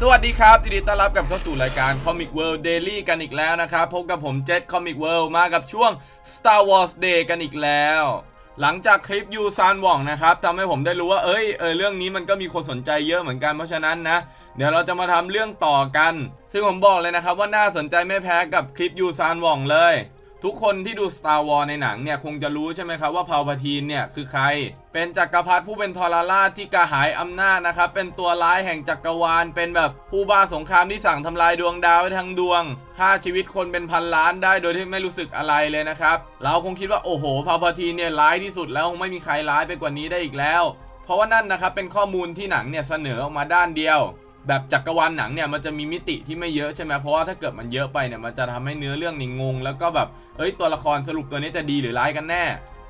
สวัสดีครับยินดีต้อนรับกลับเข้าสู่รายการ Comic World Daily กันอีกแล้วนะครับ พบกับผมเจ t Comic World มากับช่วง Star Wars Day กันอีกแล้ว หลังจากคลิปยูซานว่องนะครับทำให้ผมได้รู้ว่า เอ้ยเออเรื่องนี้มันก็มีคนสนใจเยอะเหมือนกันเพราะฉะนั้นนะ เดี๋ยวเราจะมาทำเรื่องต่อกัน ซึ่งผมบอกเลยนะครับว่าน่าสนใจไม่แพ้กับคลิปยูซานว่องเลย ทุกคนที่ดู Star Wars ในหนังเนี่ยคงจะรู้ใช่ไหมครับว่าพา l พ a ทีนเนี่ยคือใคร เป็นจักรพรรดิผู้เป็นทรราชที่กระหายอำนาจนะครับ เป็นตัวร้ายแห่งจักรวาล เป็นแบบผู้บ้าสงครามที่สั่งทำลายดวงดาวทั้งดวงฆ่าชีวิตคนเป็นพันล้านได้โดยที่ไม่รู้สึกอะไรเลยนะครับ เราคงคิดว่าโอ้โหพา l พ a ทีนเนี่ยร้ายที่สุดแล้วคงไม่มีใครร้ายไปกว่านี้ได้อีกแล้ว เพราะว่านั่นนะครับเป็นข้อมูลที่หนังเนี่ยเสนอออกมาด้านเดียว แบบจักรวาลหนังเนี่ยมันจะมีมิติที่ไม่เยอะใช่ไหมเพราะว่าถ้าเกิดมันเยอะไปเนี่ยมันจะทำให้เนื้อเรื่องนี่งง แล้วก็แบบเอ้ยตัวละครสรุปตัวนี้จะดีหรือร้ายกันแน่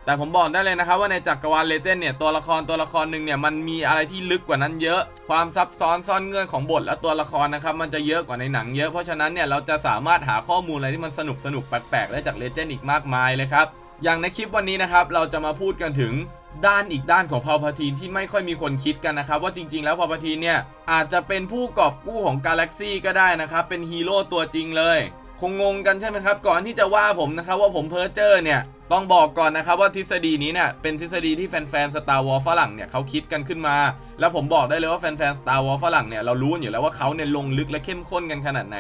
แต่ผมบอกได้เลยนะครับว่าในจักรวาลเลเจนเนี่ยตัวละครตัวละครหนึ่งเนี่ยมันมีอะไรที่ลึกกว่านั้นเยอะ ความซับซ้อนซ่อนเงื่อนของบทและตัวละครนะครับมันจะเยอะกว่าในหนังเยอะเพราะฉะนั้นเนี่ยเราจะสามารถหาข้อมูลอะไรที่มันสนุกสนุกแปลกๆได้จากเลเจนอีกมากมายเลยครับอย่างในคลิปวันนี้นะครับเราจะมาพูดกันถึง ด้านอีกด้านของพา l พ a ทีนที่ไม่ค่อยมีคนคิดกันนะครับ ว่าจริง ๆ แล้วพา l พ a ทีนเนี่ยอาจจะเป็นผู้กอบกู้ของกาแล็กซี่ก็ได้นะครับ เป็นฮีโร่ตัวจริงเลย คงงงกันใช่ไหมครับ ก่อนที่จะว่าผมนะครับว่าผมเพ้อเจอร์เนี่ยต้องบอกก่อนนะครับว่าทฤษฎีนี้เนี่ยเป็นทฤษฎีที่แฟนๆ Star Wars ฝรั่งเนี่ยเขาคิดกันขึ้นมา แล้วผมบอกได้เลยว่าแฟนๆ Star Wars ฝรั่งเนี่ยเรารู้อยู่แล้วว่าเขาเนี่ยลงลึกและเข้มข้นกันขนาดไหน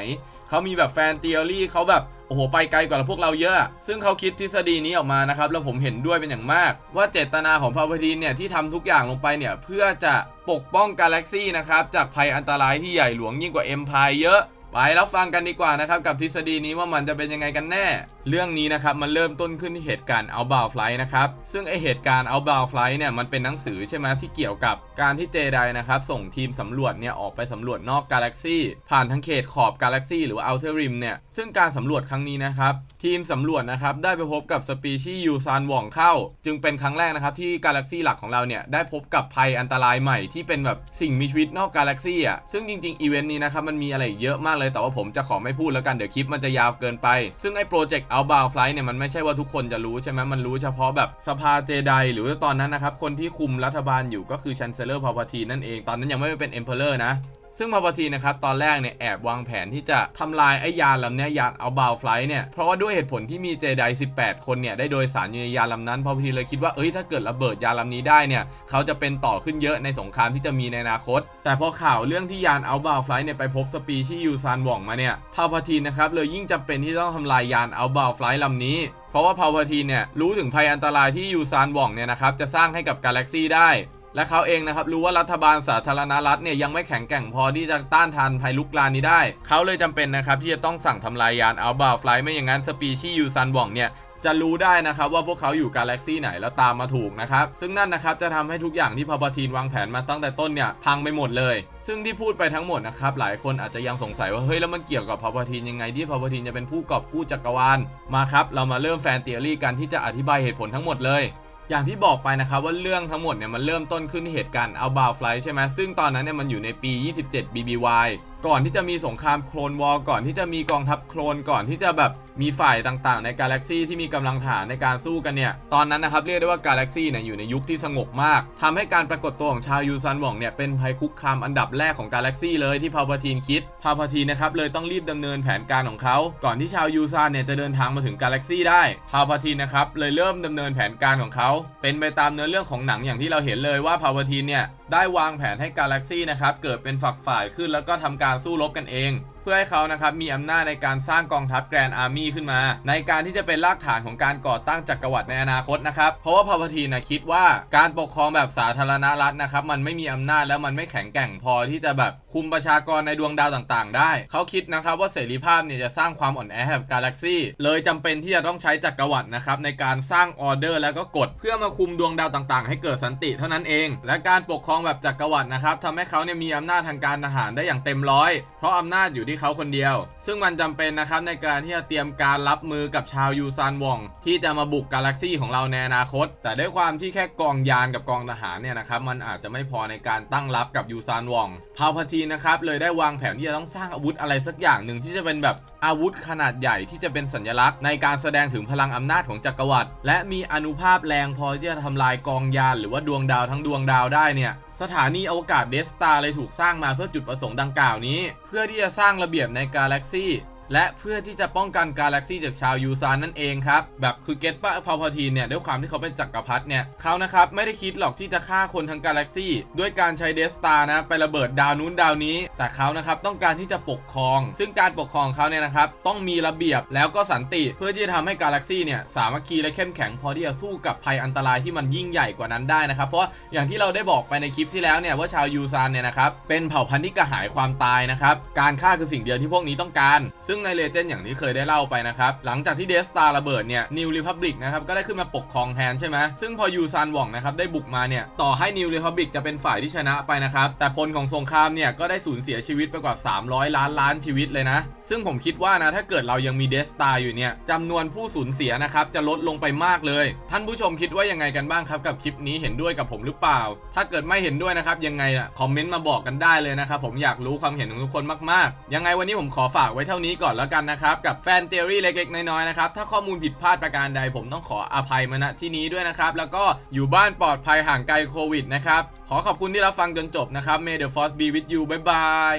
เขามีแบบแฟน t ี o รี่เขาแบบ โอ้โหไปไกลกว่าพวกเราเยอะ ซึ่งเขาคิดทฤษฎีนี้ออกมานะครับแล้วผมเห็นด้วยเป็นอย่างมาก ว่าเจตนาของพา l พ a ทีนเนี่ยที่ทำทุกอย่างลงไปเนี่ยเพื่อจะปกป้องกาแล็กซี่นะครับจากภัยอันตรายที่ใหญ่หลวงยิ่งกว่าเอ็มพายเยอะ ไปแล้วฟังกันดีกว่านะครับกับทฤษฎีนี้ว่ามันจะเป็นยังไงกันแน่ เรื่องนี้นะครับมันเริ่มต้นขึ้นที่เหตุการณ์ Outbound Flight นะครับซึ่งไอเหตุการณ์ Outbound Flight เนี่ยมันเป็นหนังสือใช่ไหมที่เกี่ยวกับการที่เจไดนะครับส่งทีมสำรวจเนี่ยออกไปสำรวจนอกกาแล็กซี่ผ่านทั้งเขตขอบกาแล็กซี่หรือว่า Outer Rim เนี่ยซึ่งการสำรวจครั้งนี้นะครับทีมสำรวจนะครับได้ไปพบกับสปีชีส์ยูซานหว่องเข้า จึงเป็นครั้งแรกนะครับที่กาแล็กซี่หลักของเราเนี่ยได้พบกับภัยอันตรายใหม่ที่เป็นแบบสิ่งมีชีวิตนอกกาแล็กซี่อะซึ่งจริงๆอีเวนต์นี้นะครับมันมีอะไรเยอะมากเลยแต่ว่าผมจะขอไม่พูดแล้วกันเดี๋ยวคลิปมันจะยาวเกินไป ซึ่งไอ้โปรเจกต์ Outbound Flight เนี่ยมันไม่ใช่ว่าทุกคนจะรู้ใช่ไหมมันรู้เฉพาะแบบสภาเจไดหรือว่าตอนนั้นนะครับคนที่คุมรัฐบาลอยู่ก็คือชันเซเลอร์พาวาทีนั่นเองตอนนั้นยังไม่เป็นเอ็มเพลเลอร์นะ ซึ่งพา l พ a ทีนะครับตอนแรกเนี่ยแอบวางแผนที่จะทำลายไอ้ยานลำเนี้ยยานเอาบาวไฟล์เนี่ยเพราะว่าด้วยเหตุผลที่มีเจได18 คนเนี่ยได้โดยสารอยู่ในยานลำนั้นพา l พ a ทีเลยคิดว่าเอ้ยถ้าเกิดระเบิดยานลำนี้ได้เนี่ยเขาจะเป็นต่อขึ้นเยอะในสงครามที่จะมีในอนาคต แต่พอข่าวเรื่องที่ยานเอาบาวไฟล์เนี่ยไปพบสปีชีส์ยูซานหว่องมาเนี่ยพา l พ a ทีนะครับเลยยิ่งจำเป็นที่ต้องทำลายยานเอาบาวไฟล์ลำนี้เพราะว่าพา l พ a ทีเนี่ยรู้ถึงภัยอันตรายที่ยูซานหว่องเนี่ยนะครับจะสร้างให้กับกาแล็กซี่ได้ และเขาเองนะครับรู้ว่ารัฐบาลสาธารณรัฐเนี่ยยังไม่แข็งแกร่งพอที่จะต้านทานภัยลุกลานนี้ได้ เขาเลยจำเป็นนะครับที่จะต้องสั่งทำลายยานอัลบาฟล์ไม่อย่างนั้นสปีชียูซันว่องเนี่ยจะรู้ได้นะครับว่าพวกเขาอยู่กาแล็กซี่ไหนแล้วตามมาถูกนะครับ ซึ่งนั่นนะครับจะทำให้ทุกอย่างที่พา l พ a ทีนวางแผนมาตั้งแต่ต้นเนี่ยพังไปหมดเลย ซึ่งที่พูดไปทั้งหมดนะครับหลายคนอาจจะยังสงสัยว่าเฮ้ยแล้วมันเกี่ยวกับพา l พ a ทีนยังไงที่พา l พ a ทีนจะเป็นผู้กอบกู้จักรวาลมาครับเรามาเริ่มแฟนเทอรี่กันที่จะอธิบายเหตุผลทั้งหมดเลย อย่างที่บอกไปนะครับว่าเรื่องทั้งหมดเนี่ยมันเริ่มต้นขึ้นที่เหตุการณ์ Outbound Flight ใช่ไหมซึ่งตอนนั้นเนี่ยมันอยู่ในปี 27 BBY ก่อนที่จะมีสงครามโคลนวอลก่อนที่จะมีกองทัพโคลนก่อนที่จะแบบมีฝ่ายต่างๆ ในกาแล็กซี่ที่มีกำลังฐานในการสู้กันเนี่ย ตอนนั้นนะครับเรียกได้ว่ากาแล็กซี่เนี่ยอยู่ในยุคที่สงบมากทำให้การปรากฏตัวของชาวยูซันหว่องเนี่ยเป็นภัยคุกคามอันดับแรกของกาแล็กซี่เลยที่พา l พ a ทีนคิด พา l พ a ทีนนะครับเลยต้องรีบดำเนินแผนการของเขา ก่อนที่ชาวยูซานเนี่ยจะเดินทางมาถึงกาแล็กซี่ได้ พา l พ a ทีนนะครับเลยเริ่มดำเนินแผนการของเขา เป็นไปตามเนื้อเรื่องของหนังอย่างที่เราเห็นเลยว่าพา l พ a ทีนเนี่ยได้วางแผนให้กาแล็กซี่นะครับเกิดเป็นฝักฝ่ายขึ้นแล้วก็ทำการสู้รบกันเอง พื่อให้เขานะครับมีอำนาจในการสร้างกองทัพแกรนด์อาร์มี่ขึ้นมา ในการที่จะเป็นรากฐานของการก่อตั้งจักรวรรดิในอนาคตนะครับ เพราะว่าพา l พ a ทีนะคิดว่าการปกครองแบบสาธารณรัฐนะครับมันไม่มีอำนาจแล้วมันไม่แข็งแกร่งพอที่จะแบบคุมประชากรในดวงดาวต่างๆ ได้ เขาคิดนะครับว่าเสรีภาพเนี่ยจะสร้างความอ่อนแอให้กับกาแล็กซี่เลยจำเป็นที่จะต้องใช้จักรวรรดินะครับในการสร้างออเดอร์ แล้วก็กฎเพื่อมาคุมดวงดาวต่างๆ ให้เกิดสันติเท่านั้นเอง และการปกครองแบบจักรวรรดินะครับทำให้เขาเนี่ยมีอำนาจทางการทหารได้อย่างเต็มร้อยเพราะอำนาจอยู่ที่เขาคนเดียว ซึ่งมันจำเป็นนะครับในการที่จะเตรียมการรับมือกับชาวยูซานวองที่จะมาบุกกาแล็กซี่ของเราในอนาคต แต่ด้วยความที่แค่กองยานกับกองทหารเนี่ยนะครับมันอาจจะไม่พอในการตั้งรับกับยูซานวองพาวพาทีนะครับเลยได้วางแผนที่จะต้องสร้างอาวุธอะไรสักอย่างหนึ่งที่จะเป็นแบบ อาวุธขนาดใหญ่ที่จะเป็นสัญลักษณ์ในการแสดงถึงพลังอำนาจของจักรวรรดิและมีอนุภาพแรงพอที่จะทำลายกองยานหรือว่าดวงดาวทั้งดวงดาวได้เนี่ยสถานีอวกาศเดสตาเลยถูกสร้างมาเพื่อจุดประสงค์ดังกล่าวนี้ เพื่อที่จะสร้างระเบียบในกาแล็กซี่ และเพื่อที่จะป้องกันกาแล็กซี่จากชาวยูซานนั่นเองครับ แบบคือเกตปะพาพาทีนเนี่ยด้วยความที่เขาเป็นจักรพรรดิเนี่ยเขานะครับไม่ได้คิดหรอกที่จะฆ่าคนทั้งกาแล็กซี่ ด้วยการใช้เดสตานะไประเบิดดาวนู้นดาวนี้ แต่เขานะครับต้องการที่จะปกครอง ซึ่งการปกครองเขาเนี่ยนะครับต้องมีระเบียบแล้วก็สันติเพื่อที่จะทำให้กาแล็กซี่เนี่ยสามัคคีและเข้มแข็งพอที่จะสู้กับภัยอันตรายที่มันยิ่งใหญ่กว่านั้นได้นะครับเพราะอย่างที่เราได้บอกไปในคลิปที่แล้วเนี่ยว่าชาวยูซานเนี่ยนะครับเป็นเผ่าพันธุ์ที่กระหายความตายนะครับการฆ่าคือสิ่งเดียวที่พวกนี้ต้องการซึ่งในเลเจนด์อย่างที่เคยได้เล่าไปนะครับ หลังจากที่เดสตาระเบิดเนี่ยนิวริพับลิกนะครับก็ได้ขึ้นมาปกครองแทนใช่ไหมซึ่งพอยูซานหว่องนะครับได้บุกมาเนี่ยต่อให้นิวริพับลิกจะเป็นฝ่ายที่ชนะไปนะครับแต่พลของสงครามเนี่ยก็ได้สูญเสียชีวิตไปกว่า 300 ล้านล้านชีวิตเลยนะ ซึ่งผมคิดว่านะถ้าเกิดเรายังมีเดสตาอยู่เนี่ยจำนวนผู้สูญเสียนะครับจะลดลงไปมากเลย ท่านผู้ชมคิดว่ายังไงกันบ้างครับกับคลิปนี้เห็นด้วยกับผมหรือเปล่า ถ้าเกิดไม่เห็นด้วยนะครับยังไงอะคอมเมนต์มาบอกกันได้เลยนะครับผมอยากรู้ความเห็นของทุกคนมากๆ ยังไงวันนี้ผมขอฝากไว้เท่านี้ก่อนแล้วกันนะครับ กับแฟนเทอรี่เล็กๆน้อยๆนะครับถ้าข้อมูลผิดพลาดประการใดผมต้องขออภัยมาณที่นี้ด้วยนะครับ แล้วก็อยู่บ้านปลอดภัยห่างไกลโควิดนะครับ ขอขอบคุณที่รับฟังจนจบนะครับ May the force be with you บ๊ายบาย